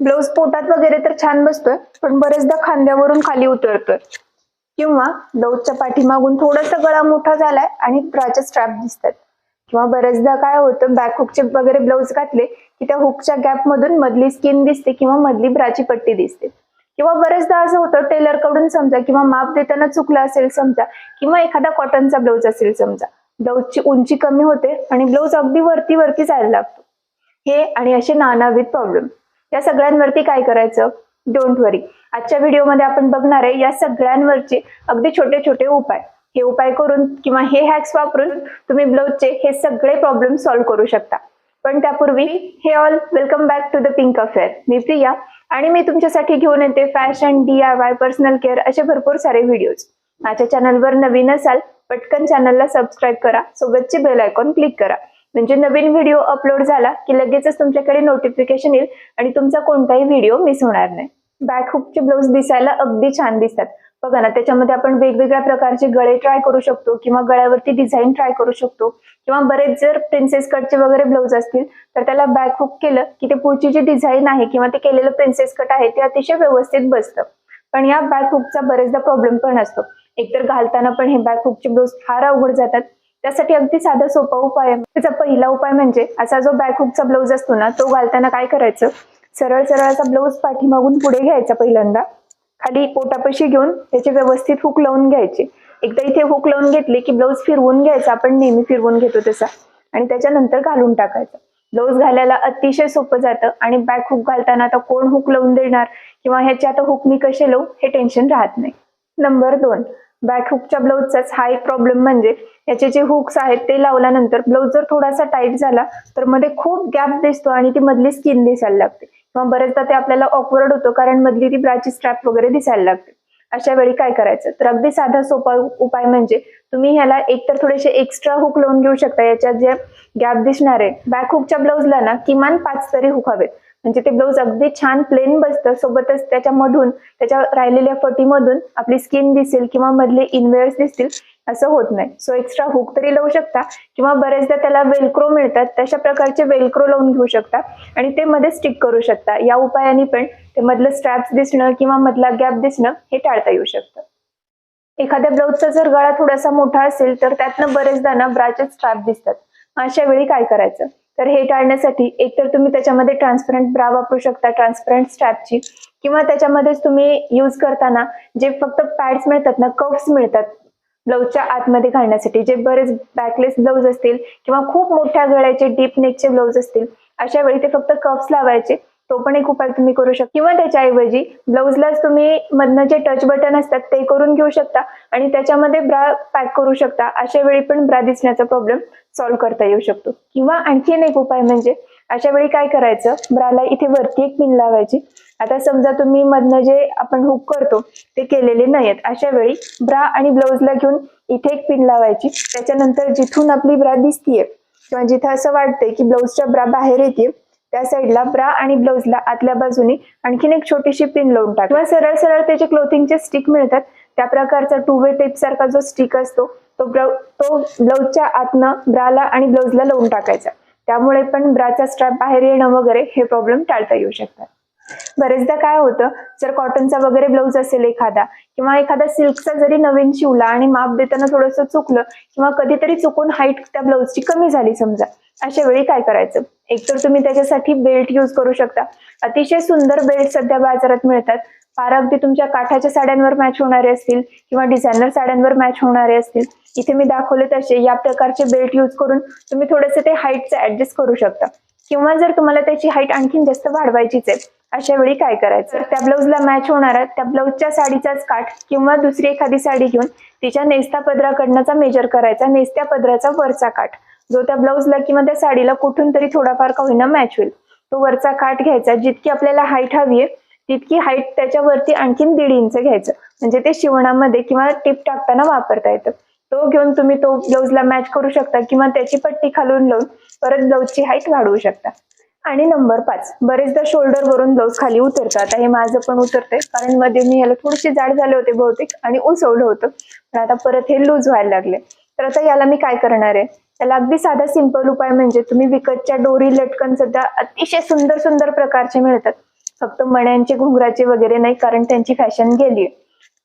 Blouse पोटात वगैरे तर छान बसतोय पण बरेचदा खांद्यावरून खाली उतरतोय. किंवा ब्लाऊजच्या पाठीमागून थोडासा गळा मोठा झालाय आणि ब्राचे स्ट्रॅप दिसतात. किंवा बरेचदा काय होतं बॅक हुकचे वगैरे ब्लाऊज घातले की त्या हुकच्या गॅप मधून मधली स्किन दिसते किंवा मधली ब्राची पट्टी दिसते. किंवा बरेचदा असं होतं टेलरकडून समजा किंवा माप देताना चुकलं असेल समजा किंवा एखादा कॉटनचा ब्लाऊज असेल समजा ब्लाऊजची उंची कमी होते आणि ब्लाऊज अगदी वरती वरती जायला लागतो. हे आणि असे नानाविध प्रॉब्लेम या सगळ्यांवरती काय करायचं? डोंट वरी आजच्या व्हिडिओमध्ये आपण बघणार आहे या सगळ्यांवरचे अगदी छोटे छोटे उपाय. हे उपाय करून किंवा हे हॅक्स वापरून तुम्ही ब्लाऊजचे हे सगळे प्रॉब्लेम सॉल्व्ह करू शकता. पण त्यापूर्वी hey all welcome back to the pink affair मी प्रिया आणि मी तुमच्यासाठी घेऊन येते fashion D I Y personal care असे भरपूर सारे व्हिडिओज माझ्या चॅनलवर नवीन असाल पटकन चॅनलला सबस्क्राईब करा. सोबतचे बेल आयकॉन क्लिक करा. म्हणजे नवीन व्हिडिओ अपलोड झाला की लगेचच तुमच्याकडे नोटिफिकेशन येईल आणि तुमचा कोणताही व्हिडिओ मिस होणार नाही. बॅक हुकचे ब्लाऊज दिसायला अगदी छान दिसतात. बघा ना त्याच्यामध्ये आपण वेगवेगळ्या प्रकारचे गळे ट्राय करू शकतो किंवा गळ्यावरती डिझाईन ट्राय करू शकतो किंवा बरेच जर प्रिन्सेस कटचे वगैरे ब्लाऊज असतील तर त्याला बॅक हुक केलं की ते पुढची जी डिझाईन आहे किंवा ते केलेलं प्रिन्सेस कट आहे ते अतिशय व्यवस्थित बसतं. पण या बॅक हुकचा बरेचदा प्रॉब्लेम पण असतो. एकतर घालताना पण हे बॅक हुकचे ब्लाऊज फार अवघड जातात. त्यासाठी अगदी साधा सोपा उपाय आहे. त्याचा पहिला उपाय म्हणजे असा जो बॅक हुकचा ब्लाऊज असतो ना तो घालताना काय करायचं? सरळ सरळ असा ब्लाऊज पाठीमागून पुढे घ्यायचा पहिल्यांदा. खाली पोटापाशी घेऊन त्याचे व्यवस्थित हुक लावून घ्यायचे. एकदा इथे हुक लावून घेतले की ब्लाऊज फिरवून घ्यायचा. आपण नेहमी फिरवून घेतो तसा. आणि त्याच्यानंतर घालून टाकायचं. ब्लाऊज घालायला अतिशय सोपं जातं आणि बॅक हुक घालताना आता कोण हुक लावून देणार? किंवा ह्याचे आता हुक मी कसे लावू? हे टेन्शन राहत नाही. नंबर दोन. बॅक हुकच्या ब्लाऊजचाच हा एक प्रॉब्लेम म्हणजे याचे जे हुक्स आहेत ते लावल्यानंतर ब्लाऊज जर थोडासा टाईट झाला तर मध्ये खूप गॅप दिसतो आणि ती मधली स्किन दिसायला लागते. किंवा बरेचदा ते आपल्याला ऑकवर्ड होतो कारण मधली ती ब्राची स्ट्रॅप वगैरे दिसायला लागते. अशा वेळी काय करायचं? तर अगदी साधा सोपा उपाय म्हणजे तुम्ही ह्याला एकतर थोडेसे एक्स्ट्रा हुक लावून घेऊ शकता. याच्यात जे गॅप दिसणार आहे बॅक हुकच्या ब्लाऊजला ना किमान पाच तरी हुक हवेत. म्हणजे ते ब्लाऊज अगदी छान प्लेन बसतं. सोबतच त्याच्यामधून त्याच्या राहिलेल्या फटीमधून आपली स्किन दिसेल किंवा मधले इनवेअर्स दिसतील असं होत नाही. सो एक्स्ट्रा हुक तरी लावू शकता किंवा बरेचदा त्याला वेलक्रो मिळतात. तशा प्रकारचे वेलक्रो लावून घेऊ शकता आणि ते मध्ये स्टिक करू शकता. या उपायाने पण ते मधलं स्ट्रॅप्स दिसणं किंवा मधला गॅप दिसणं हे टाळता येऊ शकतं. एखाद्या ब्लाऊजचा जर गळा थोडासा मोठा असेल तर त्यातनं बरेचदा ना ब्राचे स्ट्रॅप दिसतात. अशा वेळी काय करायचं? तर हे टाळण्यासाठी एकतर तुम्ही त्याच्यामध्ये ट्रान्सपरंट ब्रा वापरू शकता ट्रान्सपरंट स्ट्रॅपची किंवा त्याच्यामध्येच तुम्ही यूज करताना जे फक्त पॅड्स मिळतात ना कप्स मिळतात ब्लाऊजच्या आतमध्ये घालण्यासाठी जे बरेच बॅकलेस ब्लाऊज असतील किंवा खूप मोठ्या गळ्याचे डीप नेकचे ब्लाऊज असतील अशा वेळी ते फक्त कप्स लावायचे. तो पण एक उपाय तुम्ही करू शकता. किंवा त्याच्याऐवजी ब्लाऊजलाच तुम्ही मधनं जे टच बटन असतात ते करून घेऊ शकता आणि त्याच्यामध्ये ब्रा पॅक करू शकता. अशा वेळी पण ब्रा दिसण्याचा प्रॉब्लेम सॉल्व्ह करता येऊ शकतो. किंवा आणखीन एक उपाय म्हणजे अशा वेळी काय करायचं? ब्राला इथे वरती एक पिन लावायची. आता समजा तुम्ही मधनं जे आपण हुक करतो ते केलेले नाहीत अशा वेळी ब्रा आणि ब्लाऊजला घेऊन इथे एक पिन लावायची. त्याच्यानंतर जिथून आपली ब्रा दिसतीये किंवा जिथं असं वाटतंय की ब्लाऊजच्या ब्रा बाहेर येते त्या साईडला ब्रा आणि ब्लाऊजला आतल्या बाजूने आणखीन एक छोटीशी पिन लावून टाक. किंवा सरळ सरळ त्याचे क्लोथिंगचे स्टिक मिळतात. त्या प्रकारचा टू वे टेप सारखा जो स्टिक असतो तो ब्लाऊ तो ब्लाऊजच्या आतनं ब्राला आणि ब्लाऊजला लावून टाकायचा. त्यामुळे पण ब्राचा स्ट्रॅप बाहेर येणं वगैरे हे प्रॉब्लेम टाळता येऊ शकतात. बरेचदा काय होतं जर कॉटनचा वगैरे ब्लाऊज असेल एखादा किंवा एखादा सिल्कचा जरी नवीन शिवला आणि माप देताना थोडंसं चुकलं किंवा कधीतरी चुकून हाईट त्या ब्लाऊजची कमी झाली समजा अशा वेळी काय करायचं? एकतर तुम्ही त्याच्यासाठी बेल्ट यूज करू शकता. अतिशय सुंदर बेल्ट सध्या बाजारात मिळतात. फार अगदी तुमच्या काठाच्या साड्यांवर मॅच होणारे असतील किंवा डिझायनर साड्यांवर मॅच होणारे असतील. इथे मी दाखवले तसे. या प्रकारचे बेल्ट यूज करून तुम्ही थोडेसे ते हाईटचं ऍडजस्ट करू शकता. किंवा जर तुम्हाला त्याची हाईट आणखीन जास्त वाढवायचीच आहे अशा वेळी काय करायचं? त्या ब्लाऊजला मॅच होणारा त्या ब्लाऊजच्या साडीचाच काठ किंवा दुसरी एखादी साडी घेऊन तिच्या नेस्ता पदराकडनंचा मेजर करायचा. नेस्त्या पदराचा वरचा काठ. जो त्या ब्लाऊजला किंवा त्या साडीला कुठून तरी थोडाफार का होईना मॅच होईल. तो वरचा काठ घ्यायचा जितकी आपल्याला हाईट हवी आहे तितकी हाईट त्याच्यावरती आणखीन दीड इंच घ्यायचं. म्हणजे ते शिवणामध्ये किंवा टिप टाकताना वापरता येतं. तो घेऊन तुम्ही तो ब्लाऊजला मॅच करू शकता किंवा त्याची पट्टी खालून लावून परत ब्लाऊजची हाईट वाढवू शकता. आणि नंबर पाच बरेचदा शोल्डर वरून ब्लाऊज खाली उतरतं आता हे माझं पण उतरतंय कारण मध्ये मी याला थोडेसे जाड झाले होते बहुतेक आणि उसवलं होतं. पण आता परत हे लूज व्हायला लागले. तर आता याला मी काय करणार आहे? त्याला अगदी साधा सिंपल उपाय म्हणजे तुम्ही विकतच्या डोरी लटकन सध्या अतिशय सुंदर सुंदर प्रकारचे मिळतात. फक्त मण्यांचे घुंगराचे वगैरे नाही कारण त्यांची फॅशन गेली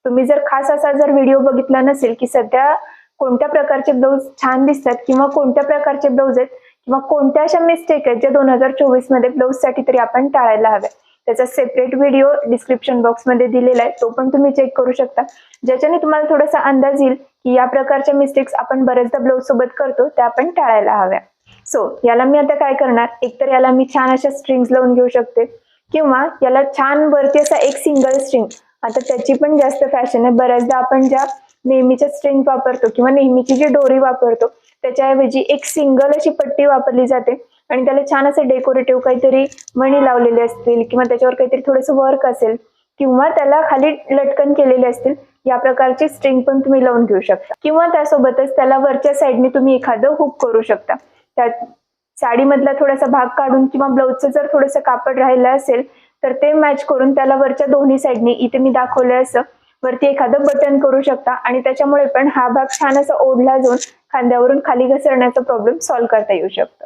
तुम्ही जर खास असा जर व्हिडिओ बघितला नसेल की सध्या कोणत्या प्रकारचे ब्लाऊज छान दिसतात किंवा कोणत्या प्रकारचे ब्लाऊज आहेत किंवा कोणत्या अशा मिस्टेक आहेत ज्या दोन हजार चोवीसमध्ये ब्लाऊजसाठी तरी आपण टाळायला हव्या. त्याचा सेपरेट व्हिडिओ डिस्क्रिप्शन बॉक्समध्ये दिलेला आहे. तो पण तुम्ही चेक करू शकता. ज्याच्याने तुम्हाला थोडासा अंदाज येईल की या प्रकारच्या मिस्टेक्स आपण बरेचदा ब्लाऊज सोबत करतो त्या आपण टाळायला हव्या. सो याला मी आता काय करणार? एकतर याला मी छान अशा स्ट्रिंग्स लावून घेऊ शकते. किंवा याला छान वरती असा एक सिंगल स्ट्रिंग आता त्याची पण जास्त फॅशन आहे. बऱ्याचदा आपण ज्या नेहमीच्या स्ट्रिंग वापरतो किंवा नेहमीची जी डोरी वापरतो त्याच्याऐवजी एक सिंगल अशी पट्टी वापरली जाते. आणि त्याला छान असं डेकोरेटिव्ह काहीतरी मणी लावलेले असतील किंवा त्याच्यावर काहीतरी थोडंसं वर्क असेल किंवा त्याला खाली लटकन केलेले असतील या प्रकारची स्ट्रिंग पण तुम्ही लावून घेऊ शकता. किंवा त्यासोबतच त्याला वरच्या साईडने तुम्ही एखादं हुक करू शकता. त्या साडीमधला थोडासा भाग काढून किंवा ब्लाऊजचं जर थोडंसं कापड राहिलं असेल तर ते मॅच करून त्याला वरच्या दोन्ही साईडने इथे मी दाखवलं असं वरती एखादं बटन करू शकता. आणि त्याच्यामुळे पण हा भाग छान असा ओढला जाऊन खांद्यावरून खाली घसरण्याचा प्रॉब्लेम सॉल्व्ह करता येऊ शकतो.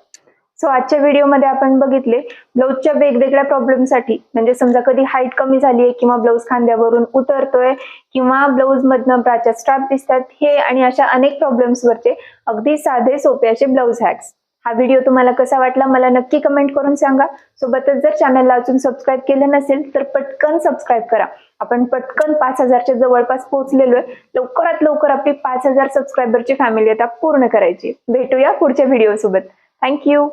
सो आजच्या व्हिडिओमध्ये आपण बघितले ब्लाऊजच्या वेगवेगळ्या प्रॉब्लेमसाठी म्हणजे समजा कधी हाईट कमी झाली आहे किंवा ब्लाऊज खांद्यावरून उतरतोय किंवा ब्लाऊज मधनं ब्राच्या स्ट्रॅप दिसतात हे आणि अशा अनेक प्रॉब्लेम्सवरचे अगदी साधे सोपे असे ब्लाऊज हॅक्स हा व्हिडिओ तुम्हाला कसा वाटला मला नक्की कमेंट करून सांगा. सोबतच जर चॅनलला अजून सबस्क्राईब केलं नसेल तर पटकन सबस्क्राईब करा. आपण पटकन पाच हजारच्या जवळपास पोहोचलेलो आहे लवकरात लवकर आपली पाच हजार सबस्क्रायबरची फॅमिली आता पूर्ण करायची. भेटूया पुढच्या व्हिडिओ सोबत. थँक्यू